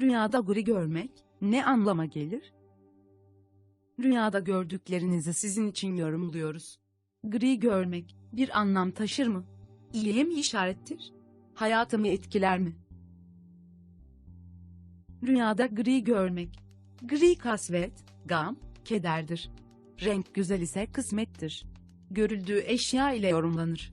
Rüyada gri görmek ne anlama gelir? Rüyada gördüklerinizi sizin için yorumluyoruz. Gri görmek bir anlam taşır mı? İyiye mi işarettir? Hayatımı etkiler mi? Rüyada gri görmek. Gri kasvet, gam, kederdir. Renk güzel ise kısmettir. Görüldüğü eşya ile yorumlanır.